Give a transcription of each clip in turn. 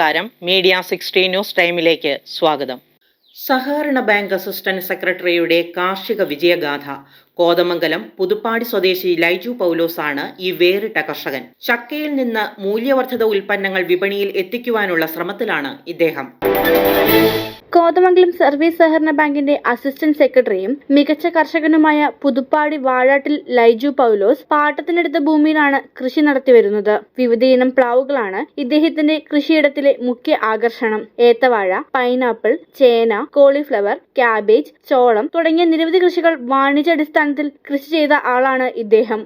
നമസ്കാരം. Media sixty news ടൈമിലേക്ക് സ്വാഗതം. സഹകരണ ബാങ്ക് അസിസ്റ്റന്റ് സെക്രട്ടറിയുടെ കാർഷിക വിജയഗാഥ കോതമംഗലം പുതുപ്പാടി സ്വദേശി ലൈജു പൗലോസ് ആണ് ഈ വേറിട്ട കർഷകൻ. ചക്കയിൽ നിന്ന് മൂല്യവർദ്ധിത ഉൽപ്പന്നങ്ങൾ വിപണിയിൽ എത്തിക്കുവാനുള്ള ശ്രമത്തിലാണ് ഇദ്ദേഹം. കോതമംഗലം സർവീസ് സഹകരണ ബാങ്കിന്റെ അസിസ്റ്റന്റ് സെക്രട്ടറിയും മികച്ച കർഷകനുമായ പുതുപ്പാടി വാഴാട്ടിൽ ലൈജു പൗലോസ് പാട്ടത്തിനെടുത്ത ഭൂമിയിലാണ് കൃഷി നടത്തിവരുന്നത് വിവിധയിനം പ്ലാവുകളാണ് ഇദ്ദേഹത്തിന്റെ കൃഷിയിടത്തിലെ മുഖ്യ ആകർഷണം. ഏത്തവാഴ പൈനാപ്പിൾ ചേന കോളിഫ്ലവർ ക്യാബേജ് ചോളം തുടങ്ങിയ നിരവധി കൃഷികൾ വാണിജ്യാടിസ്ഥാനത്തിൽ കൃഷി ചെയ്ത ആളാണ് ഇദ്ദേഹം.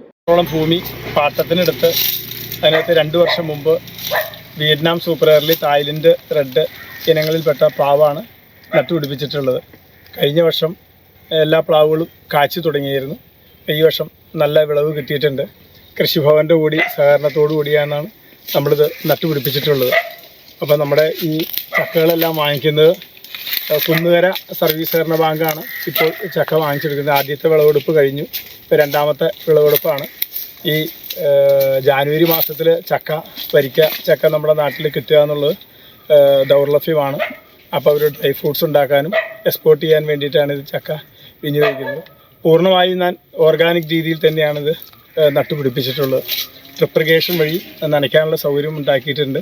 ഭൂമി പാട്ടത്തിനെടുത്ത് അതിനകത്ത് രണ്ടു വർഷം മുമ്പ് Vietnam super early Thailand red ഇനങ്ങളിൽപ്പെട്ട പ്ലാവാണ് നട്ടുപിടിപ്പിച്ചിട്ടുള്ളത്. കഴിഞ്ഞ വർഷം എല്ലാ പ്ലാവുകളും കാച്ചു തുടങ്ങിയിരുന്നു. ഈ വർഷം നല്ല വിളവ് കിട്ടിയിട്ടുണ്ട്. കൃഷിഭവന്റെ കൂടി സഹകരണത്തോടു കൂടിയാണ് നമ്മളിത് നട്ടുപിടിപ്പിച്ചിട്ടുള്ളത്. അപ്പോൾ നമ്മുടെ ഈ ചക്കകളെല്ലാം വാങ്ങിക്കുന്നത് കുന്നുകര സർവീസ് സഹകരണ ബാങ്കാണ് ഇപ്പോൾ ചക്ക വാങ്ങിച്ചെടുക്കുന്നത്. ആദ്യത്തെ വിളവെടുപ്പ് കഴിഞ്ഞു. ഇപ്പോൾ രണ്ടാമത്തെ വിളവെടുപ്പാണ്. ഈ ജാനുവരി മാസത്തിൽ ചക്ക വരിക്ക ചക്ക നമ്മുടെ നാട്ടിൽ കിട്ടുക എന്നുള്ളത് ദൗർലഭ്യമാണ്. അപ്പോൾ അവർ ഡ്രൈ ഫ്രൂട്ട്സ് ഉണ്ടാക്കാനും എക്സ്പോർട്ട് ചെയ്യാൻ വേണ്ടിയിട്ടാണ് ഇത് ചക്ക വിനിയോഗിക്കുന്നത്. പൂർണമായും ഞാൻ ഓർഗാനിക് രീതിയിൽ തന്നെയാണിത് നട്ടുപിടിപ്പിച്ചിട്ടുള്ളത്. ട്രിപ്രിഗേഷൻ വഴി നനയ്ക്കാനുള്ള സൗകര്യം ഉണ്ടാക്കിയിട്ടുണ്ട്.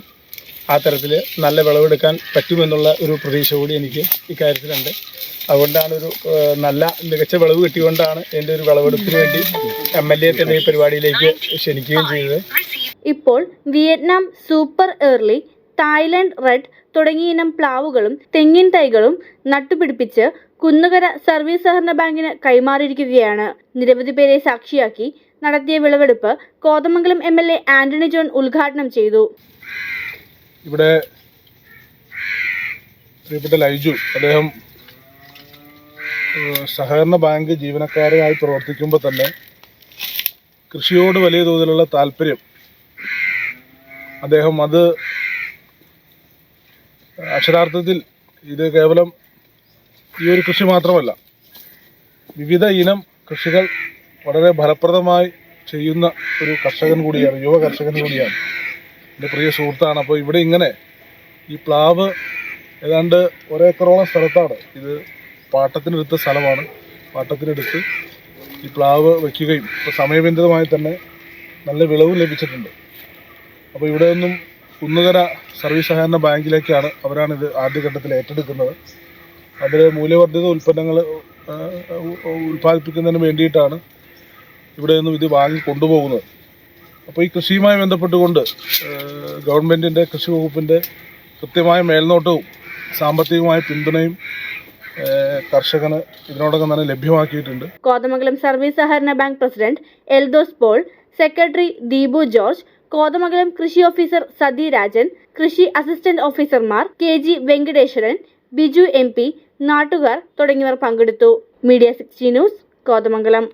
ആ തരത്തിൽ നല്ല വിളവെടുക്കാൻ പറ്റുമെന്നുള്ള ഒരു പ്രതീക്ഷ കൂടി എനിക്ക് ഇക്കാര്യത്തിലുണ്ട്. അതുകൊണ്ടാണ് ഒരു നല്ല മികച്ച വിളവ് കിട്ടിയുകൊണ്ടാണ് എന്റെ ഒരു വിളവെടുപ്പിന് വേണ്ടി എം എൽ എ തന്നെ ഈ പരിപാടിയിലേക്ക് ക്ഷണിക്കുകയും ചെയ്തത്. ഇപ്പോൾ Vietnam super early Thailand red തുടങ്ങിയ ഇനം പ്ലാവുകളും തെങ്ങിൻ തൈകളും നട്ടുപിടിപ്പിച്ച് കുന്നുകര സർവീസ് സഹകരണ ബാങ്കിന് കൈമാറിയിരിക്കുകയാണ്. നിരവധി പേരെ സാക്ഷിയാക്കി നടത്തിയ വിളവെടുപ്പ് Kothamangalam M L A Antony John ഉദ്ഘാടനം ചെയ്തു. ഇവിടെ പ്രിയപ്പെട്ട ലൈജു അദ്ദേഹം സഹകരണ ബാങ്ക് ജീവനക്കാരനായി പ്രവർത്തിക്കുമ്പോൾ തന്നെ കൃഷിയോട് വലിയ തോതിലുള്ള താല്പര്യം. അദ്ദേഹം അത് അക്ഷരാർത്ഥത്തിൽ ഇത് കേവലം ഈ ഒരു കൃഷി മാത്രമല്ല വിവിധ ഇനം കൃഷികൾ വളരെ ഫലപ്രദമായി ചെയ്യുന്ന ഒരു കർഷകൻ കൂടിയാണ് യുവ കർഷകൻ കൂടിയാണ്. എന്റെ പ്രിയ സുഹൃത്താണ്. അപ്പോൾ ഇവിടെ ഇങ്ങനെ ഈ പ്ലാവ് ഏതാണ്ട് ഒരേക്കറോളം സ്ഥലത്താണ്. ഇത് പാട്ടത്തിനെടുത്ത സ്ഥലമാണ്. പാട്ടത്തിനെടുത്ത് ഈ പ്ലാവ് വയ്ക്കുകയും ഇപ്പോൾ സമയബന്ധിതമായി തന്നെ നല്ല വിളവും ലഭിച്ചിട്ടുണ്ട്. അപ്പോൾ ഇവിടെ നിന്നും കുന്നുകര സർവീസ് സഹകരണ ബാങ്കിലേക്കാണ് അവരാണ് ഇത് ആദ്യഘട്ടത്തിൽ ഏറ്റെടുക്കുന്നത്. അവർ മൂല്യവർദ്ധിത ഉൽപ്പന്നങ്ങൾ ഉൽപ്പാദിപ്പിക്കുന്നതിന് വേണ്ടിയിട്ടാണ് ഇവിടെ നിന്നും ഇത് വാങ്ങി കൊണ്ടുപോകുന്നത്. അപ്പോൾ ഈ കൃഷിയുമായി ബന്ധപ്പെട്ടുകൊണ്ട് ഗവൺമെന്റിന്റെ കൃഷി വകുപ്പിന്റെ കൃത്യമായ മേൽനോട്ടവും സാമ്പത്തികമായ പിന്തുണയും കർഷകന് ഇതിനോടകം തന്നെ ലഭ്യമാക്കിയിട്ടുണ്ട്. കോതമംഗലം സർവീസ് സഹകരണ bank president Eldhose Paul secretary Deepu George Kothamangalam കൃഷി ഓഫീസർ സതി രാജൻ കൃഷി അസിസ്റ്റന്റ് ഓഫീസർമാർ K G Venkateswaran Biju M P നാട്ടുകാർ തുടങ്ങിയവർ പങ്കെടുത്തു. Media sixty news Kothamangalam.